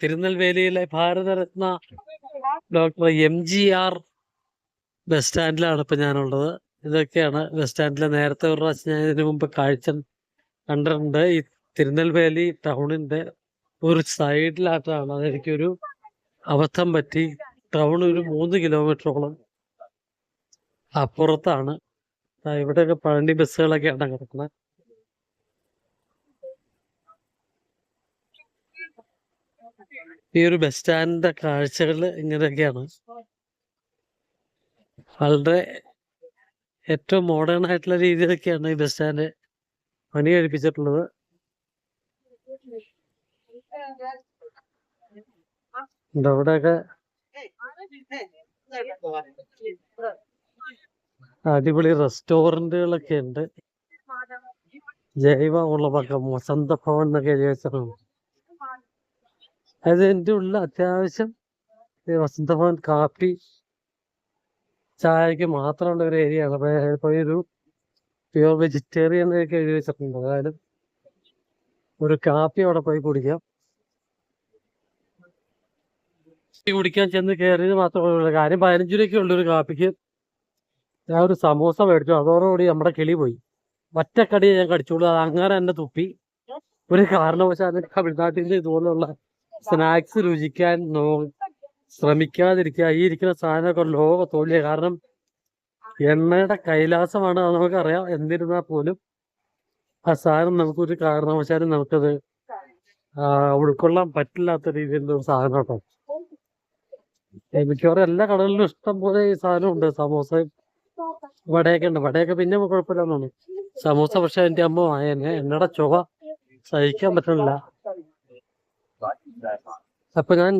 തിരുനെൽവേലിയിലെ Bharataratna doctor M G R bus സ്റ്റാൻഡിലാണ് ഇപ്പൊ ഞാനുള്ളത്. ഇതൊക്കെയാണ് ബസ് സ്റ്റാൻഡിലെ നേരത്തെ ഒരു പ്രാവശ്യം ഞാൻ ഇതിനു മുമ്പ് കാഴ്ച കണ്ടിട്ടുണ്ട്. ഈ തിരുനെൽവേലി ടൗണിന്റെ ഒരു സൈഡിലായിട്ടാണ് അതെനിക്കൊരു അബദ്ധം പറ്റി. ടൗൺ ഒരു മൂന്ന് കിലോമീറ്ററോളം അപ്പുറത്താണ്. ഇവിടെയൊക്കെ പഴനി ബസ്സുകളൊക്കെയാണ് കിടക്കുന്നത് ഈ ഒരു ബസ് സ്റ്റാൻഡിന്റെ കാഴ്ചകൾ ഇങ്ങനെയൊക്കെയാണ്. വളരെ ഏറ്റവും മോഡേൺ ആയിട്ടുള്ള രീതിയിലൊക്കെയാണ് ഈ ബസ് സ്റ്റാൻഡ് പണി കഴിപ്പിച്ചിട്ടുള്ളത്. അവിടെയൊക്കെ? അടിപൊളി റെസ്റ്റോറന്റുകളൊക്കെ ഉണ്ട്. ജൈവ ഉളവകം വസന്ത ഭവൻ എന്നൊക്കെ എഴുതി വെച്ചിട്ടുണ്ട്. അത് എന്റെ ഉള്ളിൽ അത്യാവശ്യം വസന്തഭവൻ വസന്ത ഭവൻ കാപ്പി ചായക്ക് മാത്രമുള്ള ഒരു ഏരിയ ആണ്. അപ്പൊ ഒരു പ്യുവർ വെജിറ്റേറിയൻ ഒക്കെ എഴുതി വെച്ചിട്ടുണ്ട്. അതായത് ഒരു കാപ്പി അവിടെ പോയി കുടിക്കാം. കുടിക്കാൻ ചെന്ന് കയറിയത് മാത്രമേ ഉള്ളൂ. കാര്യം പതിനഞ്ച് രൂപയ്ക്ക് ഒരു കാപ്പിക്ക് ഞാൻ ഒരു സമൂസ മേടിച്ചു. അതോടുകൂടി നമ്മുടെ കിളി പോയി. ഒറ്റക്കടി ഞാൻ കടിച്ചോളൂ അത് അങ്ങനെ തന്നെ തുപ്പി. ഒരു കാരണവശാലും തമിഴ്നാട്ടിൽ നിന്ന് ഇതുപോലുള്ള സ്നാക്സ് രുചിക്കാൻ നോ ശ്രമിക്കാതിരിക്കുക. ഈ ഇരിക്കുന്ന സാധനമൊക്കെ ലോക തോൽവിയ. കാരണം എണ്ണയുടെ കൈലാസമാണ് അത് നമുക്കറിയാം. എന്നിരുന്നാൽ പോലും ആ സാധനം നമുക്കൊരു കാരണവശാലും നമുക്കത് ഉൾക്കൊള്ളാൻ പറ്റില്ലാത്ത രീതിയിലുള്ള ഒരു സാധനം കേട്ടോ മിക്കവാറും എല്ലാ കടകളിലും ഇഷ്ടം പോലെ ഈ സാധനം ഉണ്ട്. സമോസ വടയൊക്കെ ഉണ്ട്. വടയൊക്കെ പിന്നെ കുഴപ്പമില്ലെന്നാണ്. സമോസ പക്ഷെ എന്റെ അമ്മ എന്നെ എണ്ണയുടെ ചുവ സഹിക്കാൻ പറ്റണില്ല. അപ്പൊ ഞാൻ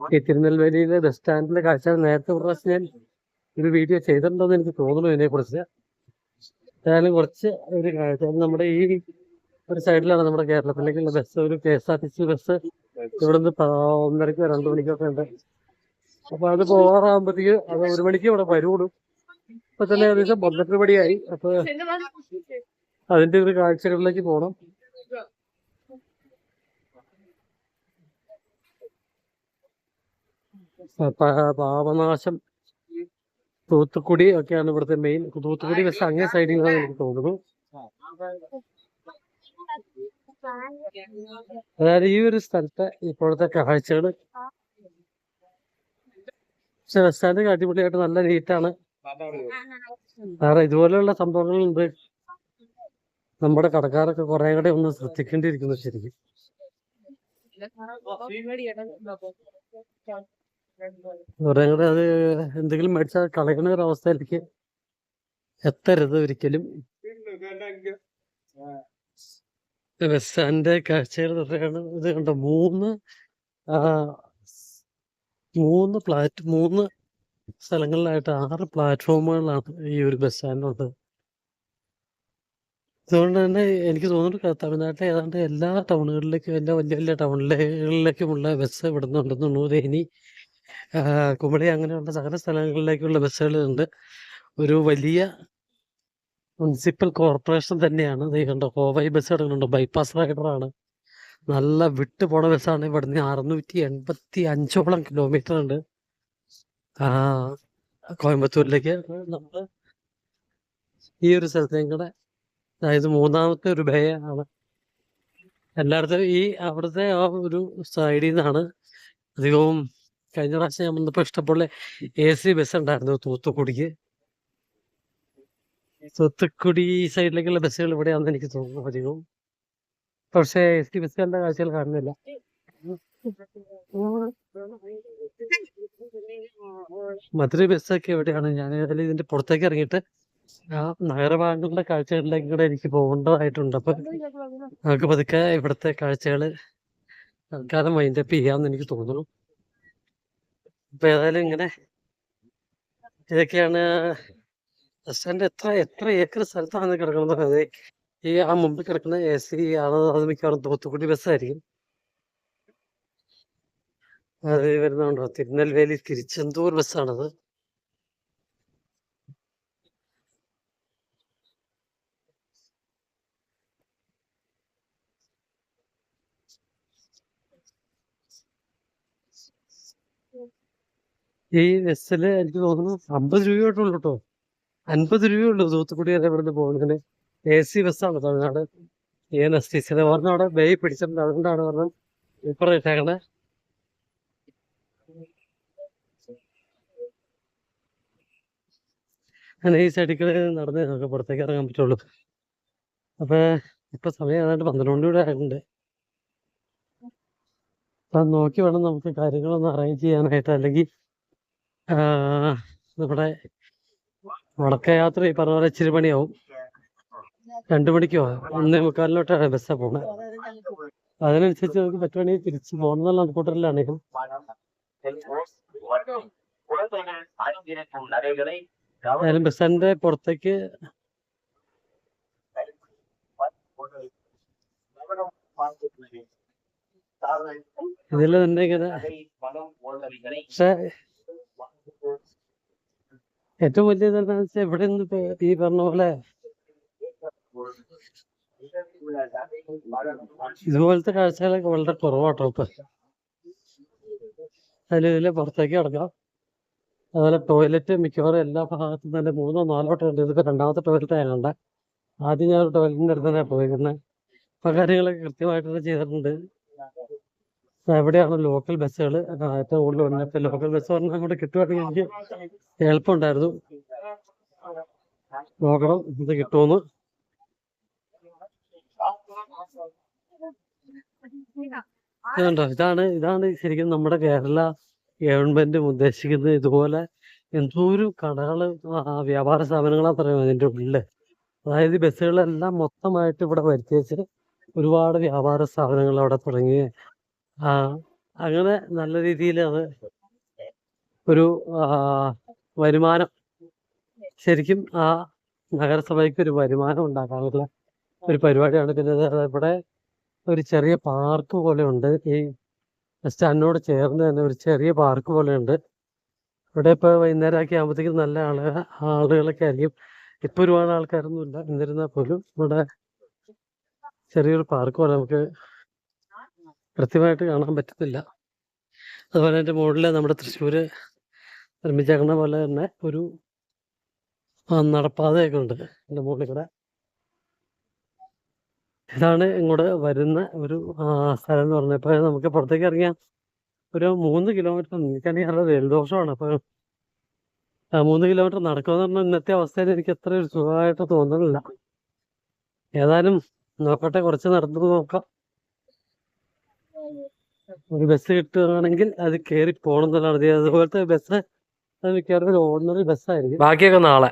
ഈ തിരുനെൽവേലിയിലെ ബസ് സ്റ്റാൻഡിലെ കാഴ്ച നേരത്തെ ഒരു പ്രാവശ്യം ഞാൻ ഒരു വീഡിയോ ചെയ്തിട്ടുണ്ടെന്ന് എനിക്ക് തോന്നുന്നു ഇതിനെ കുറിച്ച് ഏതായാലും കുറച്ച് ഒരു കാഴ്ച. നമ്മുടെ ഈ ഒരു സൈഡിലാണ് നമ്മുടെ കേരളത്തിലേക്കുള്ള ബസ് ഒരു K S R T C bus ഇവിടുന്ന് നിന്ന് ഒന്നരക്കോ രണ്ടു മണിക്കൊക്കെ ഉണ്ട്. അപ്പൊ അത് പോകാറാകുമ്പോഴത്തേക്ക് അത് ഒരു മണിക്ക് ഇവിടെ വരുള്ളൂ. ഇപ്പൊ തന്നെ ഏകദേശം പന്ത്രണ്ട് മണിയായി. അപ്പൊ അതിന്റെ ഒരു കാഴ്ചകളിലേക്ക് പോകണം പാപനാശം തൂത്തുക്കുടി ഒക്കെയാണ് ഇവിടുത്തെ മെയിൻ തൂത്തുക്കുടി പക്ഷെ അങ്ങേ സൈഡിൽ നിന്നാണ് എനിക്ക് തോന്നുന്നു. അതായത് ഈ ഒരു സ്ഥലത്തെ ഇപ്പോഴത്തെ കാഴ്ചകൾ. പക്ഷെ റെസ്റ്റാൻഡ് സ്റ്റാൻഡ് അടിപൊളിയായിട്ട് നല്ല നീറ്റാണ് വേറെ ഇതുപോലെയുള്ള സംഭവങ്ങളുണ്ട്. നമ്മുടെ കടക്കാരൊക്കെ കുറെ കൂടെ ഒന്ന് ശ്രദ്ധിക്കേണ്ടിയിരിക്കുന്നു ശരിക്കും. കൂടെ അത് എന്തെങ്കിലും മേടിച്ചാൽ കളയണ ഒരു അവസ്ഥയിലേക്ക് എത്തരുത് ഒരിക്കലും. ബസ് സ്റ്റാൻഡിന്റെ കാഴ്ചകൾ പറയുകയാണ് ഇത് കണ്ട? മൂന്ന് മൂന്ന് പ്ലാറ്റ് മൂന്ന് സ്ഥലങ്ങളിലായിട്ട് ആറ് പ്ലാറ്റ്ഫോമുകളാണ് ഈ ഒരു ബസ് സ്റ്റാൻഡിലുള്ളത് അതുകൊണ്ട് തന്നെ എനിക്ക് തോന്നുന്നു തമിഴ്നാട്ടിലെ ഏതാണ്ട് എല്ലാ ടൗണുകളിലേക്കും എല്ലാ വലിയ വലിയ ടൗണിലേക്കുമുള്ള ബസ് ഇവിടെ നിന്നുണ്ടെന്നുള്ളൂ ഇനി കുമളി അങ്ങനെയുള്ള സകല സ്ഥലങ്ങളിലേക്കുള്ള ബസ്സുകളുണ്ട് ഒരു വലിയ മുനിസിപ്പൽ കോർപ്പറേഷൻ തന്നെയാണ്. നീ കണ്ടോ കോവൈ ബസ് കിടക്കുന്നുണ്ടോ. ബൈപ്പാസ് റൈഡറാണ്. നല്ല വിട്ടു പോണ ബസ്സാണ്. ഇവിടുന്ന് അറുന്നൂറ്റി എൺപത്തി അഞ്ചോളം കിലോമീറ്റർ ഉണ്ട് കോയമ്പത്തൂരിലേക്ക് നമ്മൾ ഈ ഒരു സ്ഥലത്തേക്കും കൂടെ അതായത് മൂന്നാമത്തെ ഒരു ബേ ആണ്. എല്ലായിടത്തും ഈ അവിടുത്തെ ആ ഒരു സൈഡിൽ നിന്നാണ് അധികവും കഴിഞ്ഞ പ്രാവശ്യം ഞാൻ വന്നപ്പോൾ ഇഷ്ടംപോലെ എ സി ബസ് ഉണ്ടായിരുന്നു തൂത്തുക്കുടിക്ക്. തൂത്തുക്കുടി സൈഡിലേക്കുള്ള ബസ്സുകൾ ഇവിടെയാണെന്ന് എനിക്ക് തോന്നുന്നു അധികവും പക്ഷേ എ സി ബസ്സുകളുടെ കാഴ്ചകൾ കാണുന്നില്ല. മധുര ബസ്സൊക്കെ എവിടെയാണ്? ഞാൻ ഏതായാലും ഇതിന്റെ പുറത്തേക്ക് ഇറങ്ങിയിട്ട് ആ നഗരഭാഗങ്ങളുടെ കാഴ്ചകളിലേക്ക് കൂടെ എനിക്ക് പോകേണ്ടതായിട്ടുണ്ട്. അപ്പൊ നമുക്ക് പതുക്കെ ഇവിടുത്തെ കാഴ്ചകൾ തൽക്കാലം വൈൻഡപ്പ് ചെയ്യാമെന്ന് എനിക്ക് തോന്നുന്നു. അപ്പൊ ഏതായാലും ഇങ്ങനെ ഇതൊക്കെയാണ് ബസ് സ്റ്റാൻഡ് എത്ര എത്ര ഏക്കർ സ്ഥലത്താണ് കിടക്കുന്നത്? അതെ ഈ ആ മുമ്പിൽ കിടക്കുന്ന എ സി ആണ് അത് മിക്കവാറും തൂത്തുക്കുടി ബസ്സായിരിക്കും അത് വരുന്നുണ്ടോ? തിരുനെൽവേലി തിരുച്ചെന്തൂർ ബസ്സാണത് ഈ ബസ്സിൽ എനിക്ക് തോന്നുന്നു അമ്പത് രൂപയോട്ടുള്ളൂ കേട്ടോ. അൻപത് രൂപയുള്ളൂ തൂത്തുക്കുടി വരെ ഇവിടുന്ന് പോകുന്നതിന് എ സി ബസ്സാണ് Tamil Nadu. A N S T സിയുടെ പറഞ്ഞ അവിടെ ബേ പിടിച്ചിട്ടുണ്ട്. അതുകൊണ്ടാണ് പറഞ്ഞത് ഇപ്പറ ഇട്ടേക്കണേ. അങ്ങനെ ഈ സൈഡിൽ നടന്നേ നമുക്ക് പുറത്തേക്ക് ഇറങ്ങാൻ പറ്റുള്ളൂ. അപ്പോൾ ഇപ്പൊ സമയം ഏതാണ്ട് പന്ത്രണ്ട് കൂടെ ആയിട്ടുണ്ട്. അപ്പൊ നോക്കി വേണം നമുക്ക് കാര്യങ്ങളൊന്ന് അറേഞ്ച് ചെയ്യാനായിട്ട്. അല്ലെങ്കിൽ നമ്മുടെ വടക്കേ യാത്ര ഈ പറഞ്ഞ പോലെ ഇച്ചിരി മണിയാവും രണ്ടു മണിക്കോ? ഒന്നേ മുക്കാലിലോട്ടാണ് ബസ്സാ പോണേ. അതിനനുസരിച്ച് നമുക്ക് പറ്റുവാണെങ്കിൽ തിരിച്ചു പോകണമെന്നുള്ള കൂട്ടറിലാണെങ്കിലും ഏതായാലും ബസ് സ്റ്റാൻഡിന്റെ പുറത്തേക്ക് ഇതിൽ തന്നെ ഇങ്ങനെ പക്ഷെ ഏറ്റവും വലിയത് എന്താണെന്ന് വെച്ചാൽ ഇവിടെ നിന്ന് ഈ പറഞ്ഞ പോലെ ഇതുപോലത്തെ കാഴ്ചകളൊക്കെ വളരെ കുറവാട്ടോ ഇപ്പൊ. അതിൽ ഇതിൽ പുറത്തേക്ക് കിടക്കാം. അതുപോലെ ടോയ്ലറ്റ് മിക്കവാറും എല്ലാ ഭാഗത്തും തന്നെ മൂന്നോ നാലോ ടോയ്ലറ്റ് ഇതിപ്പോ രണ്ടാമത്തെ ടോയ്ലറ്റ് ആയതുകൊണ്ട് ആദ്യം ഞാൻ ടോയ്ലറ്റിന്റെ അടുത്ത് തന്നെ പോയിരുന്നത് അപ്പൊ കാര്യങ്ങളൊക്കെ കൃത്യമായിട്ട് ചെയ്തിട്ടുണ്ട്. എവിടെയാണ് ലോക്കൽ ബസ്സുകൾ ഏറ്റവും കൂടുതൽ വന്നിട്ട് ലോക്കൽ ബസ് പറഞ്ഞാൽ അങ്ങോട്ട് കിട്ടുവാണെങ്കിൽ എനിക്ക് എളുപ്പമുണ്ടായിരുന്നു. നോക്കണം ഇത് കിട്ടുമെന്ന് ഇതുണ്ടോ? ഇതാണ് ഇതാണ് ശരിക്കും നമ്മുടെ കേരള ഗവൺമെന്റ് ഉദ്ദേശിക്കുന്നത്. ഇതുപോലെ എന്തോരം കടകൾ ആ വ്യാപാര സ്ഥാപനങ്ങളാ പറയുന്നത് അതിന്റെ ഉള്ളിൽ. അതായത് ബസ്സുകളെല്ലാം മൊത്തമായിട്ട് ഇവിടെ വരുത്തി വെച്ച് ഒരുപാട് വ്യാപാര സ്ഥാപനങ്ങൾ അവിടെ തുടങ്ങി. ആ അങ്ങനെ നല്ല രീതിയിൽ അത് ഒരു വരുമാനം ശരിക്കും ആ നഗരസഭയ്ക്ക് ഒരു വരുമാനം ഉണ്ടാക്കാനുള്ള ഒരു പരിപാടിയാണ്. പിന്നെ ഇവിടെ ഒരു ചെറിയ പാർക്ക് പോലെ ഉണ്ട് ഈ സ്റ്റാൻഡിനോട് ചേർന്ന് തന്നെ ഒരു ചെറിയ പാർക്ക് പോലെ ഉണ്ട് ഇവിടെ ഇപ്പോൾ വൈകുന്നേരം ഒക്കെ ആകുമ്പോഴത്തേക്കും നല്ല ആളുകൾ ആളുകളൊക്കെ ആയിരിക്കും. ഇപ്പൊ ഒരുപാട് ആൾക്കാരൊന്നും ഇല്ല എന്നിരുന്നാൽ പോലും ഇവിടെ ചെറിയൊരു പാർക്ക് പോലെ നമുക്ക് കൃത്യമായിട്ട് കാണാൻ പറ്റത്തില്ല. അതുപോലെ അതിന്റെ മുകളിൽ നമ്മുടെ തൃശ്ശൂർ നിർമ്മിച്ചേക്കുന്ന പോലെ തന്നെ ഒരു നടപ്പാതയൊക്കെ ഉണ്ട് എന്റെ മുകളിൽ കൂടെ. ഇതാണ് ഇങ്ങോട്ട് വരുന്ന ഒരു സ്ഥലം എന്ന് പറഞ്ഞത് ഇപ്പം നമുക്ക് പുറത്തേക്ക് ഇറങ്ങിയാൽ ഒരു മൂന്ന് കിലോമീറ്റർ എനിക്കാണെങ്കിൽ ജലദോഷമാണ്. അപ്പോൾ മൂന്ന് കിലോമീറ്റർ നടക്കുമെന്ന് പറഞ്ഞാൽ ഇന്നത്തെ അവസ്ഥയിൽ എനിക്ക് അത്ര ഒരു സുഖമായിട്ട് തോന്നുന്നില്ല ഏതായാലും നോക്കട്ടെ കുറച്ച് നടന്നു നോക്കാം. ഒരു ബസ് കിട്ടുകയാണെങ്കിൽ അത് കയറി പോകണം എന്നുള്ളതാണ് അതുപോലത്തെ ബസ് മിക്കവാറും ഒരു ഓർഡിനറി ബസ്സായിരിക്കും ബാക്കിയൊക്കെ നാളെ.